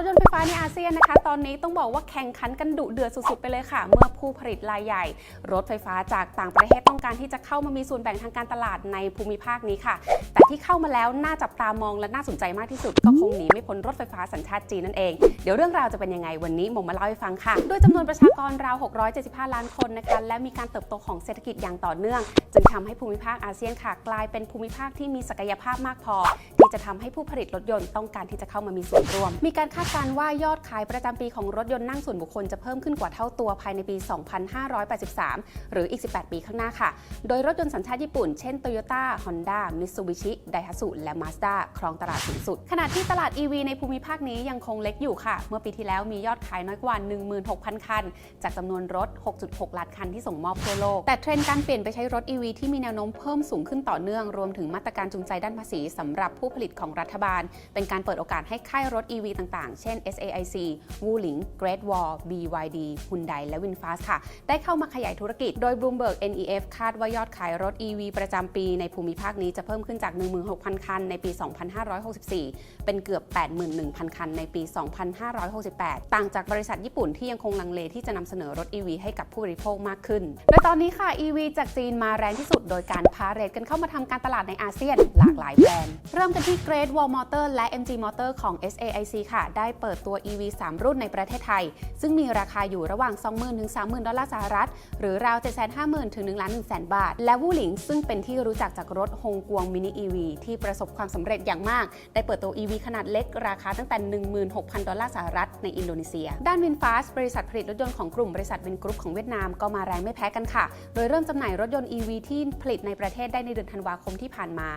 ถยนต์ไฟฟ้าในอาเซียนนะคะ ตอนนี้ต้องบอกว่าแข่งขันกันดุเดือดสุดๆไปเลยค่ะ เมื่อผู้ผลิตรายใหญ่ รถไฟฟ้าจากต่างประเทศต้องการที่จะเข้ามามีส่วนแบ่งทางการตลาดในภูมิภาคนี้ค่ะ แต่ที่เข้ามาแล้วน่าจับตามองและน่าสนใจมากที่สุด ก็คงหนีไม่พ้นรถไฟฟ้าสัญชาติจีนนั่นเอง เดี๋ยวเรื่องราวจะเป็นยังไงวันนี้หมงมาเล่าให้ฟังค่ะ ด้วยจำนวนประชากรราว 675 ล้านคนนะคะ และมีการเติบโตของเศรษฐกิจอย่างต่อเนื่อง จึงทำให้ภูมิภาคอาเซียนค่ะ กลายเป็นภูมิภาคที่มีศักยภาพมากพอที่ จะทำให้ผู้ผลิตรถยนต์ต้องการที่จะเข้ามามีส่วนร่วม มีการคาดการณ์ว่ายอดขายประจำปีของรถยนต์นั่งส่วนบุคคลจะเพิ่มขึ้นกว่าเท่าตัวภายในปี 2583 หรืออีก 18 ปีข้างหน้าค่ะ โดยรถยนต์สัญชาติญี่ปุ่น เช่น Toyota, Honda, Mitsubishi, Daihatsu และ Mazda ครองตลาดสูงสุด ขณะที่ตลาด EV ในภูมิภาคนี้ยังคงเล็กอยู่ค่ะ เมื่อปีที่แล้วมียอดขายน้อยกว่า 16,000 คัน จากจำนวนรถ 6.6 ล้านคันที่ส่งมอบทั่วโลก แต่เทรนด์การเปลี่ยนไปใช้รถ EV ที่มีแนวโน้มเพิ่มสูงขึ้นต่อเนื่อง รวมถึงมาตรการจูงใจด้านภาษีสำหรับผู้ผลิตของรัฐบาล เป็นการเปิดโอกาสให้ค่ายรถ EV ต่างๆ เช่น SAIC, Wuling, Great Wall, BYD, Hyundai และ VinFast ค่ะ ได้เข้ามาขยายธุรกิจ โดย Bloomberg NEF คาดว่ายอดขายรถ EV ประจำปีในภูมิภาคนี้จะเพิ่มขึ้นจาก 16,000 คันในปี 2564 เป็นเกือบ 81,000 คันในปี 2568 ต่างจากบริษัทญี่ปุ่นที่ยังคงลังเลที่จะนำเสนอรถ EV ให้กับผู้บริโภคมากขึ้น โดยตอนนี้ค่ะ EV จากจีนมาแรงที่สุด โดยการพาเรทกันเข้ามาทำการตลาดในอาเซียนหลากหลายแบรนด์ เริ่มกันที่ Great Wall Motor และ MG Motor ของ SAIC ค่ะ ได้เปิดตัว EV 3 รุ่นในประเทศไทย ซึ่งมีราคาอยู่ระหว่าง 20,000ถึง30,000 ดอลลาร์สหรัฐ หรือราว 750,000ถึง1ล้าน1แสนบาท และวูหลิง ซึ่งเป็นที่รู้จักจากรถฮงกวงมินิ EV ที่ประสบความสำเร็จอย่างมาก ได้เปิดตัว EV ขนาดเล็กราคาตั้งแต่ 16,000 ดอลลาร์สหรัฐในอินโดนีเซีย ด้านวินฟาสบริษัทผลิตรถยนต์ของกลุ่มบริษัทวินกรุ๊ปของเวียดนามก็มาแรงไม่แพ้กันค่ะ โดยเริ่มจำหน่ายรถยนต์ EV ที่ผลิตในประเทศได้ในเดือนธันวาคมที่ผ่านมา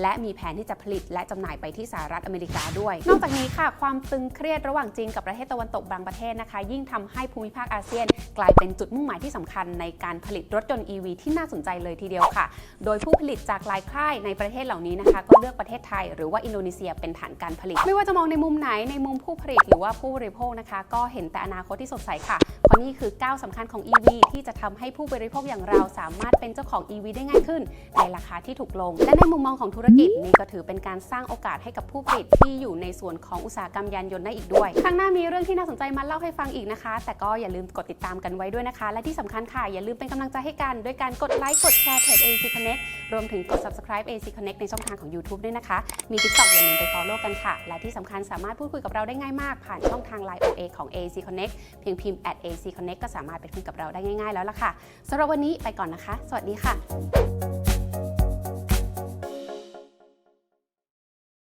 และมีแผนที่จะผลิตและจำหน่ายไปที่สหรัฐอเมริกาด้วย นอกจากนี้ค่ะ ความตึงเครียดระหว่างจีนกับประเทศตะวันตกบางประเทศนะคะ ยิ่งทำให้ภูมิภาคอาเซียน กลายเป็นจุดมุ่งหมายที่สำคัญในการผลิตรถยนต์ EV ที่น่าสนใจเลยทีเดียวค่ะ โดยผู้ผลิตจากหลายค่ายในประเทศเหล่านี้นะคะ ก็เลือกประเทศไทย หรือว่าอินโดนีเซียเป็นฐานการผลิต ไม่ว่าจะมองในมุมไหนในมุมผู้ผลิตหรือว่าผู้บริโภคนะคะ ก็เห็นแต่อนาคตที่สดใสค่ะเพราะนี่คือก้าวสำคัญของ EV ที่จะทำให้ผู้บริโภคอย่างเราสามารถเป็นเจ้าของ EV ได้ง่ายขึ้น ในราคาที่ถูกลง และในมุมมองของธุรกิจนี่ก็ถือเป็นการสร้างโอกาสให้กับผู้ผลิตที่อยู่ในส่วนของอุตสาหกรรมยานยนต์ได้อีกด้วย ครั้งหน้ามีเรื่องที่น่าสนใจมาเล่าให้ฟังอีกนะคะ แต่ก็อย่าลืมกดติดตามกันไว้ด้วยนะคะ และที่สำคัญค่ะอย่าลืมเป็นกำลังใจให้กันด้วยการกดไลค์กดแชร์เพจ AC Connect รวมถึงกด subscribe AC Connect ในช่องทางของ YouTube ด้วยนะคะ มี TikTok อย่าลืมไป follow กันค่ะ และที่สำคัญสามารถพูดคุยกับเราได้ง่ายมาก ผ่านช่องทาง Line OA ของ AC Connect เพียงพิมพ์ at AC Connect ก็สามารถไปคุยกับเราได้ง่ายๆแล้วล่ะค่ะสำหรับวันนี้ไปก่อนนะคะ สวัสดีค่ะ